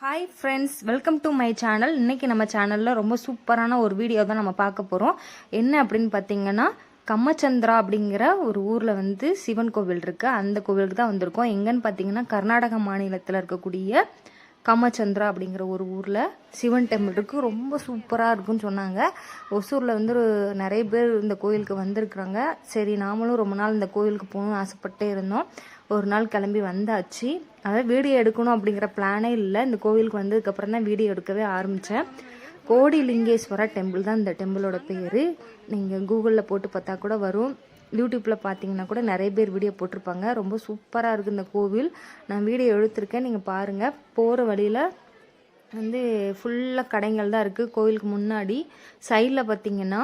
Hi friends welcome to my channel இன்றைக்கி நம்ம சேனலில் ரொம்ப சூப்பரான ஒரு வீடியோ தான் நம்ம பார்க்க போகிறோம் என்ன அப்படின்னு பார்த்தீங்கன்னா கம்மச்சந்திரா அப்படிங்கிற ஒரு ஊரில் வந்து சிவன் கோவில் இருக்குது அந்த கோவிலுக்கு தான் வந்திருக்கோம். எங்கன்னு பார்த்தீங்கன்னா கர்நாடக மாநிலத்தில் இருக்கக்கூடிய கம்மச்சந்திரா அப்படிங்கிற ஒரு ஊரில் சிவன் டெம்பிள் இருக்குது ரொம்ப சூப்பராக இருக்குன்னு சொன்னாங்க. ஒசூரில் வந்து நிறைய பேர் இந்த கோயிலுக்கு வந்திருக்கிறாங்க. சரி நாமளும் ரொம்ப நாள் இந்த கோயிலுக்கு போகணும்னு ஆசைப்பட்டே இருந்தோம். ஒரு நாள் கிளம்பி வந்தாச்சு. அதாவது வீடியோ எடுக்கணும் அப்படிங்கிற பிளானே இல்லை. இந்த கோவிலுக்கு வந்ததுக்கப்புறம் தான் வீடியோ எடுக்கவே ஆரம்பித்தேன் கோடி லிங்கேஸ்வரா டெம்பிள் தான் இந்த டெம்பிளோட பேர். நீங்கள் கூகுளில் போட்டு பார்த்தா கூட வரும். யூடியூப்பில் பார்த்தீங்கன்னா கூட நிறைய பேர் வீடியோ போட்டிருப்பாங்க. ரொம்ப சூப்பராக இருக்குது இந்த கோவில். நான் வீடியோ எடுத்திருக்கேன். நீங்கள் பாருங்கள் போகிற வழியில் வந்து ஃபுல்லாக கடைகள் தான் இருக்குது கோவிலுக்கு முன்னாடி. சைடில் பார்த்தீங்கன்னா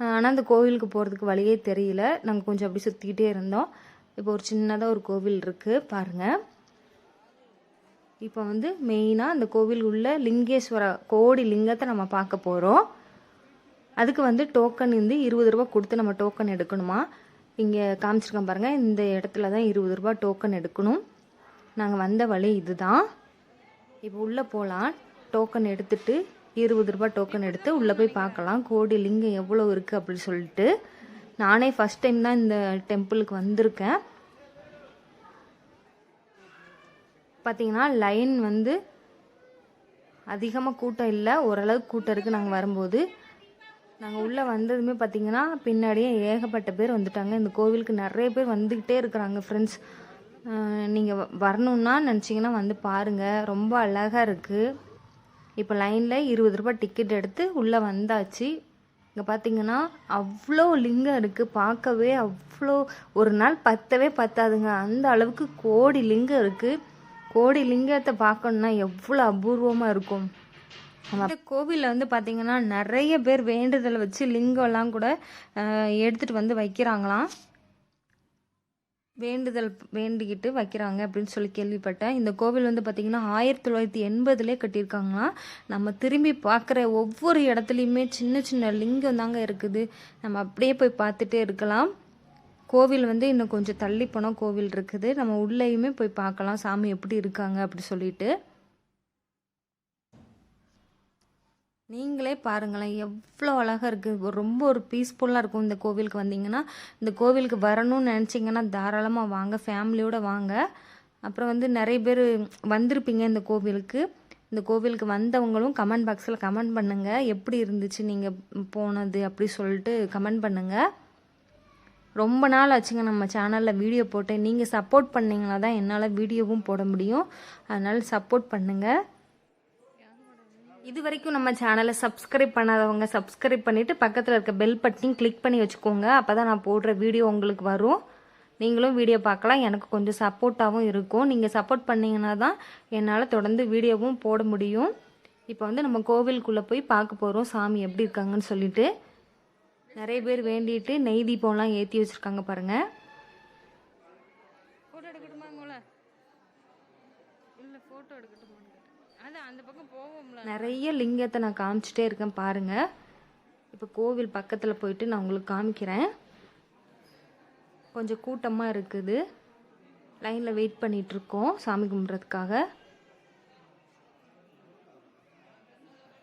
ஆனால் அந்த கோவிலுக்கு போகிறதுக்கு வழியே தெரியல. நாங்கள் கொஞ்சம் அப்படி சுற்றிக்கிட்டே இருந்தோம். இப்போ ஒரு சின்னதாக ஒரு கோவில் இருக்குது பாருங்கள் இப்போ வந்து மெயினாக அந்த கோவில் உள்ள லிங்கேஸ்வர கோடி லிங்கத்தை நம்ம பார்க்க போகிறோம் அதுக்கு வந்து டோக்கன் வந்து இருபது ரூபா கொடுத்து நம்ம டோக்கன் எடுக்கணுமா? இங்கே காமிச்சிருக்கேன் பாருங்கள் இந்த இடத்துல தான் இருபது ரூபா டோக்கன் எடுக்கணும். நாங்கள் வந்த வழி இதுதான். இப்போ உள்ளே போகலாம் டோக்கன் எடுத்துட்டு இருபது ரூபா டோக்கன் எடுத்து உள்ளே போய் பார்க்கலாம். கோடி லிங்கம் எவ்வளோ இருக்குது அப்படின்னு சொல்லிட்டு. நானே ஃபஸ்ட் டைம் தான் இந்த டெம்பிளுக்கு வந்திருக்கேன். பார்த்தீங்கன்னா லைன் வந்து அதிகமாக கூட்டம் இல்லை. ஓரளவுக்கு கூட்டம் இருக்குது நாங்கள் வரும்போது. நாங்கள் உள்ளே வந்ததுமே பார்த்தீங்கன்னா பின்னாடியே ஏகப்பட்ட பேர் வந்துட்டாங்க. இந்த கோவிலுக்கு நிறைய பேர் வந்துக்கிட்டே இருக்கிறாங்க ஃப்ரெண்ட்ஸ் நீங்கள் வரணுன்னா நினச்சிங்கன்னா வந்து பாருங்கள் ரொம்ப அழகாக இருக்குது இப்போ லைனில் இருபது ரூபாய் டிக்கெட் எடுத்து உள்ளே வந்தாச்சு. இங்கே பார்த்தீங்கன்னா அவ்வளோ லிங்கம் இருக்குது பார்க்கவே அவ்வளோ ஒரு நாள் பத்தவே பத்தாதுங்க. அந்த அளவுக்கு கோடி லிங்கம் இருக்குது கோடி லிங்கத்தை பார்க்கணுன்னா எவ்வளோ அபூர்வமாக இருக்கும். அந்த கோவிலில் வந்து பார்த்தீங்கன்னா நிறைய பேர் வேண்டுதலை வச்சு லிங்கம்லாம் கூட எடுத்துகிட்டு எடுத்துட்டு வந்து வைக்கிறாங்களாம். வேண்டுதல் வேண்டிக்கிட்டு வைக்கிறாங்க அப்படின்னு சொல்லி கேள்விப்பட்டேன். இந்த கோவில் வந்து பார்த்திங்கன்னா ஆயிரத்தி தொள்ளாயிரத்தி எண்பதுலேயே கட்டியிருக்காங்கன்னா நம்ம திரும்பி பார்க்குற ஒவ்வொரு இடத்துலையுமே சின்ன சின்ன லிங்கம் தாங்க இருக்குது. நம்ம அப்படியே போய் பார்த்துட்டே இருக்கலாம். கோவில் வந்து இன்னும் கொஞ்சம் தள்ளி போனால் கோவில் இருக்குது. நம்ம உள்ளேயுமே போய் பார்க்கலாம். சாமி எப்படி இருக்காங்க அப்படி சொல்லிட்டு. நீங்களே பாருங்களேன் எவ்வளோ அழகாக இருக்குது ரொம்ப ஒரு பீஸ்ஃபுல்லாக இருக்கும் இந்த கோவிலுக்கு வந்தீங்கன்னா. இந்த கோவிலுக்கு வரணும்னு நினச்சிங்கன்னா தாராளமாக வாங்க ஃபேமிலியோடு வாங்க. அப்புறம் வந்து நிறைய பேர் வந்திருப்பீங்க இந்த கோவிலுக்கு. இந்த கோவிலுக்கு வந்தவங்களும் கமெண்ட் பாக்ஸில் கமெண்ட் பண்ணுங்கள் எப்படி இருந்துச்சு நீங்கள் போனது அப்படி சொல்லிட்டு கமெண்ட் பண்ணுங்கள் ரொம்ப நாள் ஆச்சுங்க நம்ம சேனலில் வீடியோ போட்டு. நீங்கள் சப்போர்ட் பண்ணிங்கன்னா தான் என்னால் வீடியோவும் போட முடியும். அதனால் சப்போர்ட் பண்ணுங்கள் இது வரைக்கும் நம்ம சேனலை சப்ஸ்கிரைப் பண்ணாதவங்க சப்ஸ்கிரைப் பண்ணிவிட்டு பக்கத்தில் இருக்க பெல் பட்டனையும் கிளிக் பண்ணி வச்சுக்கோங்க. அப்போ தான் நான் போடுற வீடியோ உங்களுக்கு வரும். நீங்களும் வீடியோ பார்க்கலாம். எனக்கு கொஞ்சம் சப்போர்ட்டாகவும் இருக்கும். நீங்கள் சப்போர்ட் பண்ணிங்கன்னா தான் என்னால் தொடர்ந்து வீடியோவும் போட முடியும். இப்போ வந்து நம்ம கோவிலுக்குள்ளே போய் பார்க்க போகிறோம் சாமி எப்படி இருக்காங்கன்னு சொல்லிட்டு. நிறைய பேர் வேண்டிட்டு நெய் தீபம்லாம் ஏற்றி வச்சுருக்காங்க பாருங்கள் ஃபோட்டோ எடுக்கட்டுமா இல்லை ஃபோட்டோ எடுக்கட்டுமா? நிறைய லிங்கத்தை நான் காமிச்சிட்டே இருக்கேன் பாருங்க. இப்போ கோவில் பக்கத்தில் போயிட்டு நான் உங்களுக்கு காமிக்கிறேன். கொஞ்சம் கூட்டமாக இருக்குது. லைனில் வெயிட் பண்ணிகிட்ருக்கோம் இருக்கோம் சாமி கும்பிட்றதுக்காக.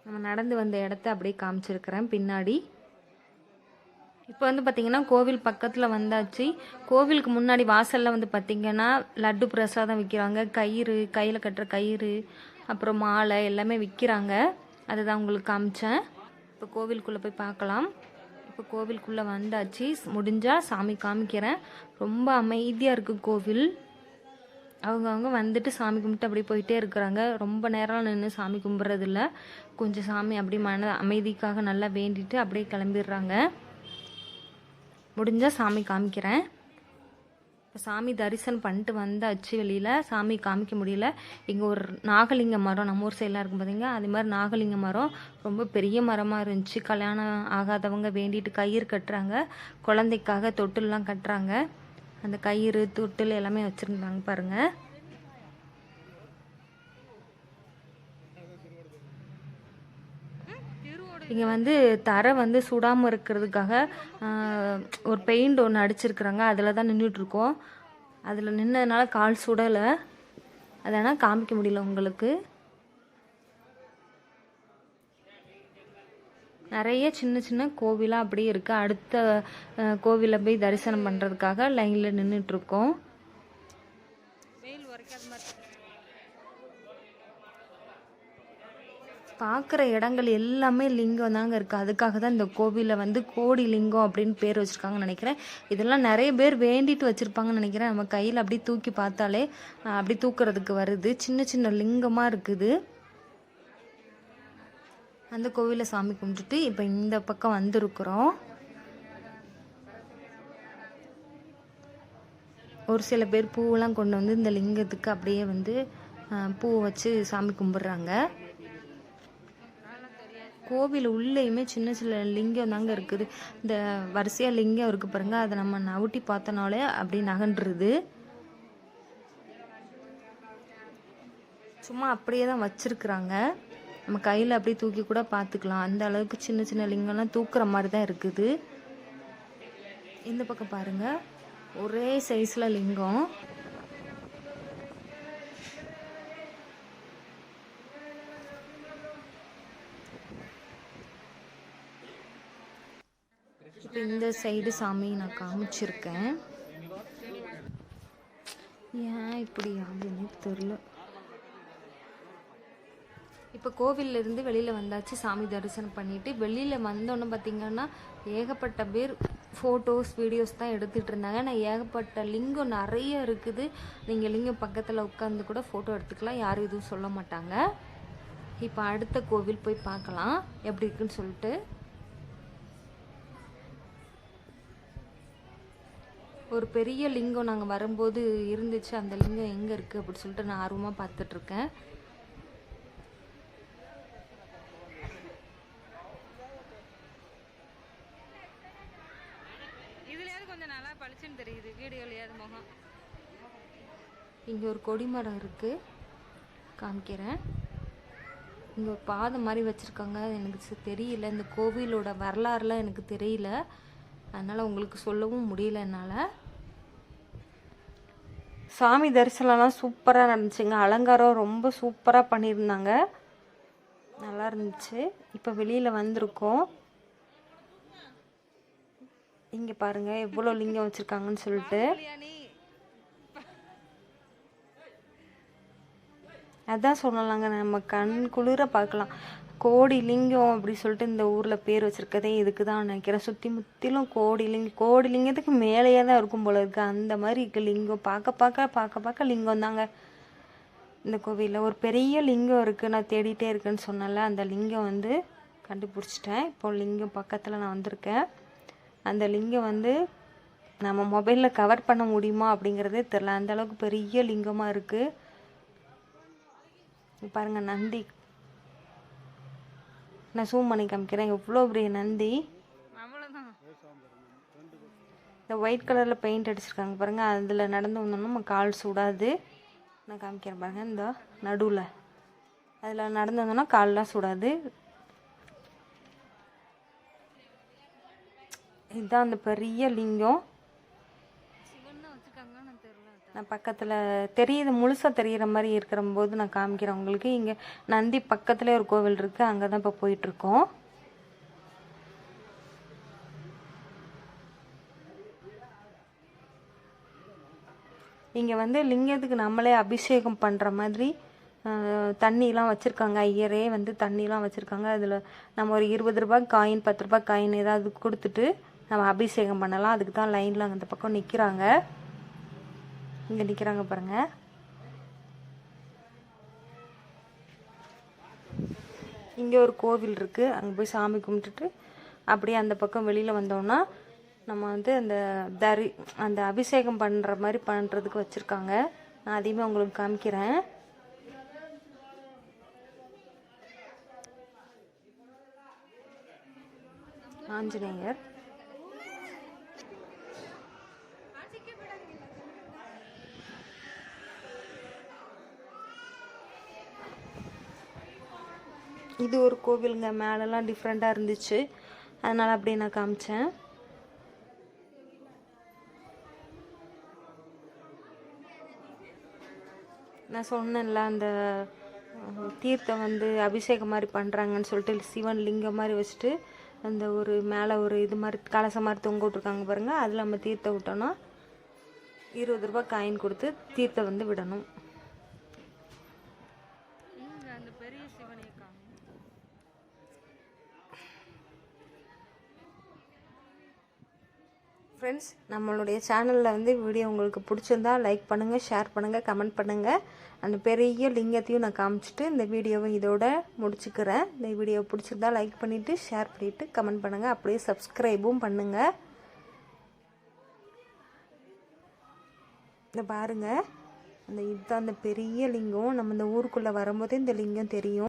நம்ம நடந்து வந்த இடத்த அப்படியே காமிச்சிருக்கிறேன் பின்னாடி. இப்போ வந்து பார்த்தீங்கன்னா கோவில் பக்கத்தில் வந்தாச்சு. கோவிலுக்கு முன்னாடி வாசலில் வந்து பார்த்தீங்கன்னா லட்டு பிரசாதம் விற்கிறாங்க கயிறு கையில் கட்டுற கயிறு அப்புறம் மாலை எல்லாமே விற்கிறாங்க அதுதான் உங்களுக்கு காமிச்சேன். இப்போ கோவிலுக்குள்ளே போய் பார்க்கலாம். இப்போ கோவிலுக்குள்ளே வந்தாச்சு. முடிஞ்சால் சாமி காமிக்கிறேன். ரொம்ப அமைதியாக இருக்குது கோவில். அவங்கவுங்க வந்துட்டு சாமி கும்பிட்டு அப்படியே போயிட்டே இருக்கிறாங்க. ரொம்ப நேரம் நின்று சாமி கும்பிட்றதில்ல. கொஞ்சம் சாமி அப்படியே மன அமைதிக்காக நல்லா வேண்டிட்டு அப்படியே கிளம்பிடுறாங்க. முடிஞ்சால் சாமி காமிக்கிறேன். சாமி தரிசனம் பண்ணிட்டு வந்தாச்சு வெளியில். சாமி காமிக்க முடியல. இங்கே ஒரு நாகலிங்க மரம் நம்ம ஊர் சைடெலாம் இருக்கும் பார்த்தீங்க அதே மாதிரி நாகலிங்க மரம். ரொம்ப பெரிய மரமாக இருந்துச்சு. கல்யாணம் ஆகாதவங்க வேண்டிட்டு கயிறு கட்டுறாங்க. குழந்தைக்காக தொட்டிலெலாம் கட்டுறாங்க. அந்த கயிறு தொட்டில் எல்லாமே வச்சுருந்தாங்க பாருங்கள் இங்கே வந்து தரை வந்து சுடாமல் இருக்கிறதுக்காக ஒரு பெயிண்ட் ஒன்று அடிச்சிருக்கிறாங்க. அதில் தான் நின்றுட்டுருக்கோம் அதில் நின்னதுனால கால் சுடலை. அதனால் காமிக்க முடியல உங்களுக்கு. நிறைய சின்ன சின்ன கோவிலாக அப்படியே இருக்குது அடுத்த கோவிலில் போய் தரிசனம் பண்ணுறதுக்காக லைனில் நின்றுட்டுருக்கோம் வெயில் உரைக்காத மாதிரி பார்க்குற இடங்கள் எல்லாமே லிங்கம் தாங்க இருக்குது அதுக்காக தான் இந்த கோவிலில் வந்து கோடி லிங்கம் அப்படின்னு பேர் வச்சுருக்காங்கன்னு நினைக்கிறேன். இதெல்லாம் நிறைய பேர் வேண்டிட்டு வச்சுருப்பாங்கன்னு நினைக்கிறேன். நம்ம கையில் அப்படி தூக்கி பார்த்தாலே அப்படி தூக்குறதுக்கு வருது. சின்ன சின்ன லிங்கமாக இருக்குது. அந்த கோவிலை சாமி கும்பிட்டுட்டு இப்போ இந்த பக்கம் வந்திருக்கிறோம். ஒரு சில பேர் பூவெல்லாம் கொண்டு வந்து இந்த லிங்கத்துக்கு அப்படியே வந்து பூ வச்சு சாமி கும்பிட்றாங்க. கோவில் உள்ளேயுமே சின்ன சின்ன லிங்கம் தாங்க இருக்குது. இந்த வரிசையாக லிங்கம் இருக்குது பாருங்கள் அதை நம்ம நவுட்டி பார்த்தனாலே அப்படி நகன்றுது. சும்மா அப்படியே தான் வச்சுருக்குறாங்க. நம்ம கையில் அப்படியே தூக்கி கூட பார்த்துக்கலாம். அந்த அளவுக்கு சின்ன சின்ன லிங்கம்லாம் தூக்குற மாதிரி தான் இருக்குது. இந்த பக்கம் பாருங்க. ஒரே சைஸில் லிங்கம். இந்த சைடு சாமி நான் காமிச்சிருக்கேன். ஏன் இப்படி ஆகுதுன்னு தெரில இப்போ கோவிலேருந்து வெளியில் வந்தாச்சு சாமி தரிசனம் பண்ணிட்டு வெளியில் வந்தோன்னே பார்த்தீங்கன்னா ஏகப்பட்ட பேர் ஃபோட்டோஸ் வீடியோஸ் தான் எடுத்துகிட்டு இருந்தாங்க. நான் ஏகப்பட்ட லிங்கம் நிறைய இருக்குது. நீங்கள் லிங்கம் பக்கத்தில் உட்காந்து கூட ஃபோட்டோ எடுத்துக்கலாம். யாரும் எதுவும் சொல்ல மாட்டாங்க. இப்போ அடுத்த கோவில் போய் பார்க்கலாம். எப்படி இருக்குன்னு சொல்லிட்டு. ஒரு பெரிய லிங்கம் நாங்கள் வரும்போது இருந்துச்சு. அந்த லிங்கம் எங்கே இருக்குது அப்படின்னு சொல்லிட்டு நான் ஆர்வமாக பார்த்துட்ருக்கேன். இதுலயாவது கொஞ்சம் நல்லா பளிச்சுன்னு தெரியுது. வீடியோலயாவது முகம். இங்கே ஒரு கொடிமரம் இருக்குது காமிக்கிறேன். இங்கே ஒரு பாதை மாதிரி வச்சுருக்காங்க. எனக்கு தெரியல. இந்த கோவிலோட வரலாறுலாம் எனக்கு தெரியல. அதனால் உங்களுக்கு சொல்லவும் முடியல என்னால். சாமி தரிசனம்லாம் சூப்பராக நடந்துச்சுங்க. அலங்காரம் ரொம்ப சூப்பராக பண்ணியிருந்தாங்க. நல்லா இருந்துச்சு. இப்போ வெளியில் வந்திருக்கோம். இங்கே பாருங்கள் எவ்வளோ லிங்கம் வச்சுருக்காங்கன்னு சொல்லிட்டு. அதான் சொல்லலாங்க நம்ம கண் குளிர பார்க்கலாம். கோடி லிங்கம் அப்படி சொல்லிட்டு இந்த ஊரில் பேர் வச்சுருக்கதே இதுக்கு தான் நினைக்கிறேன். சுற்றி முற்றிலும் கோடி லிங்கம் கோடி லிங்கத்துக்கு மேலேயே தான் இருக்கும் போல இருக்கு. அந்த மாதிரி இருக்கு லிங்கம். பார்க்க பார்க்க பார்க்க பார்க்க லிங்கம் தாங்க. இந்த கோவிலில் ஒரு பெரிய லிங்கம் இருக்குது நான் தேடிட்டே இருக்கேன்னு சொன்னல அந்த லிங்கம் வந்து கண்டுபிடிச்சிட்டேன். இப்போ லிங்கம் பக்கத்தில் நான் வந்திருக்கேன். அந்த லிங்கம் வந்து நம்ம மொபைலில் கவர் பண்ண முடியுமா அப்படிங்கிறதே தெரில அந்தளவுக்கு பெரிய லிங்கமாக இருக்குது பாருங்கள் நந்தி நான் ஜூம் பண்ணி காமிக்கிறேன். எவ்வளோ பெரிய நந்தி. இந்த ஒயிட் கலரில் பெயிண்ட் அடிச்சிருக்காங்க பாருங்க. அதில் நடந்து வந்தோம்னா நம்ம கால் சுடாது. நான் காமிக்கிறேன் பாருங்க. இந்த நடுவில். அதில் நடந்து வந்தோம்னா கால்லாம் சுடாது. இதுதான் அந்த பெரிய லிங்கம் சிவன் தான் வச்சிருக்காங்கன்னு தெரியல நான் பக்கத்தில் தெரியுது முழுசாக தெரிகிற மாதிரி இருக்கிற போது நான் காமிக்கிறேன் உங்களுக்கு. இங்கே நந்தி பக்கத்துலேயே ஒரு கோவில் இருக்குது அங்கே தான் இப்போ போயிட்டுருக்கோம். இங்கே வந்து லிங்கத்துக்கு நம்மளே அபிஷேகம் பண்ணுற மாதிரி தண்ணிலாம் வச்சுருக்காங்க. ஐயரே வந்து தண்ணிலாம் வச்சுருக்காங்க. அதில் நம்ம ஒரு இருபது ரூபாய் காயின் பத்து ரூபாய் காயின் ஏதாவது கொடுத்துட்டு நம்ம அபிஷேகம் பண்ணலாம். அதுக்கு தான் லைனில் அந்த பக்கம் நிற்கிறாங்க இங்கே நிற்கிறாங்க பாருங்கள் இங்கே ஒரு கோவில் இருக்குது அங்கே போய் சாமி கும்பிட்டுட்டு அப்படியே அந்த பக்கம் வெளியில் வந்தோம்னா நம்ம வந்து அந்த தரி அந்த அபிஷேகம் பண்ணுற மாதிரி பண்ணுறதுக்கு வச்சுருக்காங்க. நான் அதையுமே உங்களுக்கு காமிக்கிறேன். ஆஞ்சநேயர். இது ஒரு கோவிலுங்க. மேலெல்லாம் டிஃப்ரெண்ட்டாக இருந்துச்சு. அதனால் அப்படியே நான் காமிச்சேன். நான் சொன்னேன்ல அந்த தீர்த்தம் வந்து அபிஷேகம் மாதிரி பண்ணுறாங்கன்னு சொல்லிட்டு சிவன் லிங்கம் மாதிரி வச்சுட்டு அந்த ஒரு மேலே ஒரு இது மாதிரி கலசம் மாதிரி தொங்க விட்ருக்காங்க பாருங்கள் அதில் நம்ம தீர்த்த விட்டோன்னா இருபது ரூபாய் காயின் கொடுத்து தீர்த்தம் வந்து விடணும் இங்க அந்த பெரிய சிவனை காணும் ஃப்ரெண்ட்ஸ் நம்மளுடைய சேனலில் வந்து வீடியோ உங்களுக்கு பிடிச்சிருந்தா லைக் பண்ணுங்கள் ஷேர் பண்ணுங்கள் கமெண்ட் பண்ணுங்கள் அந்த பெரிய லிங்கத்தையும் நான் காமிச்சிட்டு இந்த வீடியோவை இதோட முடிச்சுக்கிறேன். இந்த வீடியோ பிடிச்சிருந்தா லைக் பண்ணிவிட்டு ஷேர் பண்ணிவிட்டு கமெண்ட் பண்ணுங்கள் அப்படியே சப்ஸ்கிரைபும் பண்ணுங்கள் இந்த பாருங்கள் அந்த இதுதான் அந்த பெரிய லிங்கம். நம்ம இந்த ஊருக்குள்ளே வரும்போதே இந்த லிங்கம் தெரியும்.